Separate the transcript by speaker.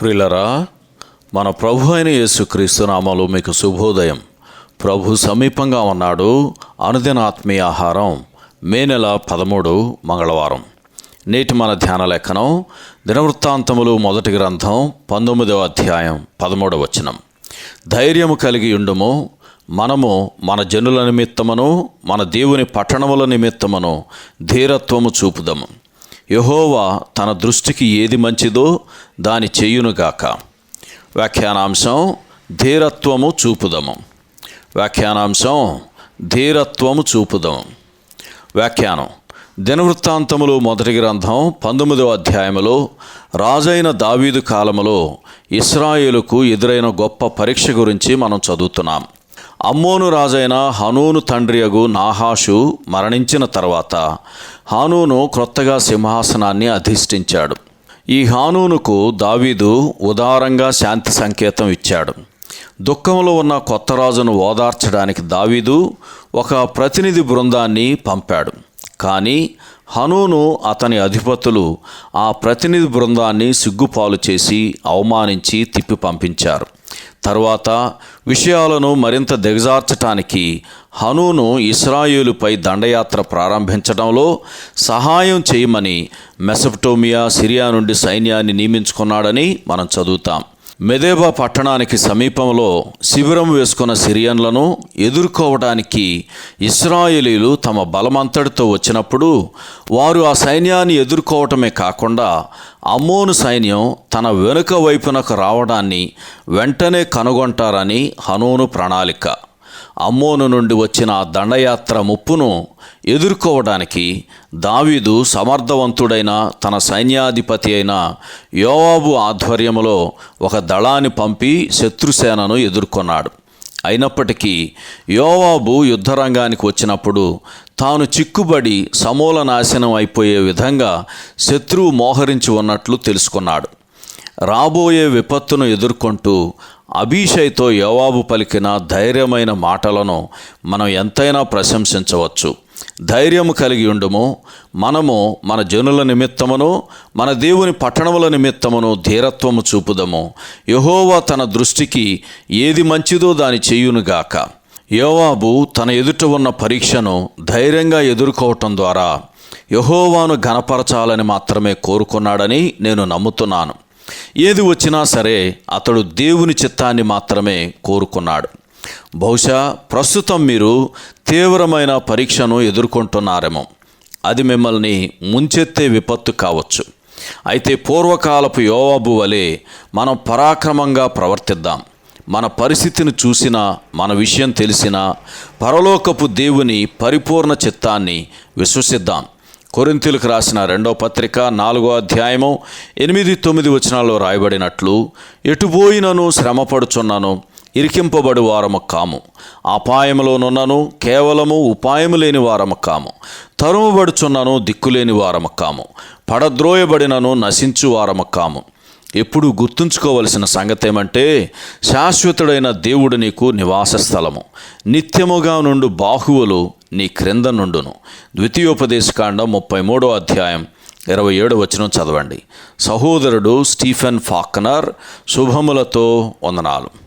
Speaker 1: ప్రియులరా మన ప్రభు అయిన యేసుక్రీస్తు నామాలు మీకు శుభోదయం. ప్రభు సమీపంగా ఉన్నాడు అనుదిన ఆత్మీయ ఆహారం మే నెల పదమూడు మంగళవారం. నేటి మన ధ్యాన లేఖనం దినవృత్తాంతములు మొదటి గ్రంథం పంతొమ్మిదవ అధ్యాయం పదమూడవ వచనం. ధైర్యము కలిగి ఉండుము మనము మన జనుల నిమిత్తమును మన దేవుని పట్టణముల నిమిత్తమును ధీరత్వము చూపుదము. యహోవా తన దృష్టికి ఏది మంచిదో దాని చేయునుగాక. వ్యాఖ్యానాంశం ధీరత్వము చూపుదము. వ్యాఖ్యానాంశం ధీరత్వము చూపుదము. వ్యాఖ్యానం దినవృత్తాంతములు మొదటి గ్రంథం పంతొమ్మిదవ అధ్యాయములో రాజైన దావీదు కాలములో ఇస్రాయేలుకు ఎదురైన గొప్ప పరీక్ష గురించి మనం చదువుతున్నాం. అమ్మోను రాజైన హనూను తండ్రియగు నాహాషు మరణించిన తర్వాత హానూను క్రొత్తగా సింహాసనాన్ని అధిష్ఠించాడు. ఈ హానూనుకు దావీదు ఉదారంగా శాంతి సంకేతం ఇచ్చాడు. దుఃఖంలో ఉన్న కొత్త రాజును ఓదార్చడానికి దావీదు ఒక ప్రతినిధి బృందాన్ని పంపాడు. కానీ హనూను అతని అధిపతులు ఆ ప్రతినిధి బృందాన్ని సిగ్గుపాలు చేసి అవమానించి తిప్పి పంపించారు. తర్వాత విషయాలను మరింత దిగజార్చటానికి హనూను ఇస్రాయేలుపై దండయాత్ర ప్రారంభించడంలో సహాయం చేయమని మెసప్టోమియా సిరియా నుండి సైన్యాన్ని నియమించుకున్నాడని మనం చదువుతాం. మెదేబా పట్టణానికి సమీపంలో శిబిరం వేసుకున్న సిరియన్లను ఎదుర్కోవడానికి ఇస్రాయేలీలు తమ బలమంతటితో వచ్చినప్పుడు వారు ఆ సైన్యాన్ని ఎదుర్కోవటమే కాకుండా అమోను సైన్యం తన వెనుక వైపునకు రావడాన్ని వెంటనే కనుగొంటారని హనూను ప్రణాళిక. అమ్మోను నుండి వచ్చిన ఆ దండయాత్ర ముప్పును ఎదుర్కోవడానికి దావీదు సమర్థవంతుడైన తన సైన్యాధిపతి అయిన యోవాబు ఆధ్వర్యంలో ఒక దళాన్ని పంపి శత్రుసేనను ఎదుర్కొన్నాడు. అయినప్పటికీ యోవాబు యుద్ధరంగానికి వచ్చినప్పుడు తాను చిక్కుబడి సమూల నాశనం అయిపోయే విధంగా శత్రువు మోహరించి ఉన్నట్లు తెలుసుకున్నాడు. రాబోయే విపత్తును ఎదుర్కొంటూ అభిషయ్తో యోవాబు పలికిన ధైర్యమైన మాటలను మనం ఎంతైనా ప్రశంసించవచ్చు. ధైర్యము కలిగి ఉండుము. మనము మన జనుల నిమిత్తమును మన దేవుని పట్టణముల నిమిత్తమును ధీరత్వము చూపుదము. యహోవా తన దృష్టికి ఏది మంచిదో దాని చేయునుగాక. యోవాబు తన ఎదుట ఉన్న పరీక్షను ధైర్యంగా ఎదుర్కోవటం ద్వారా యహోవాను ఘనపరచాలని మాత్రమే కోరుకున్నాడని నేను నమ్ముతున్నాను. ఏది వచ్చినా సరే అతడు దేవుని చిత్తాన్ని మాత్రమే కోరుకున్నాడు. బహుశా ప్రస్తుతం మీరు తీవ్రమైన పరీక్షను ఎదుర్కొంటున్నారేమో. అది మిమ్మల్ని ముంచెత్తే విపత్తు కావచ్చు. అయితే పూర్వకాలపు యోవాబు వలె మనం పరాక్రమంగా ప్రవర్తిద్దాం. మన పరిస్థితిని చూసినా మన విషయం తెలిసినా పరలోకపు దేవుని పరిపూర్ణ చిత్తాన్ని విశ్వసిద్దాం. కొరింతీలకు రాసిన రెండో పత్రిక నాలుగో అధ్యాయము ఎనిమిది తొమ్మిది వచనాల్లో రాయబడినట్లు ఎటుపోయినను శ్రమపడుచున్నాను ఇరికింపబడి వారము కాము. అపాయములోనున్నను కేవలము ఉపాయము లేని వారము కాము. తరుముబడుచున్నను దిక్కులేని వారము కాము. పడద్రోయబడినను నశించు వారము కాము. ఎప్పుడు గుర్తుంచుకోవలసిన సంగతి ఏమంటే శాశ్వతుడైన దేవుడు నీకు నివాస స్థలము. నిత్యముగా నుండు బాహువులు నీ క్రింద నుండును. ద్వితీయోపదేశకాండం ముప్పై మూడో అధ్యాయం ఇరవై ఏడు వచనం చదవండి. సహోదరుడు స్టీఫెన్ ఫాక్నర్ శుభములతో వందనాలు.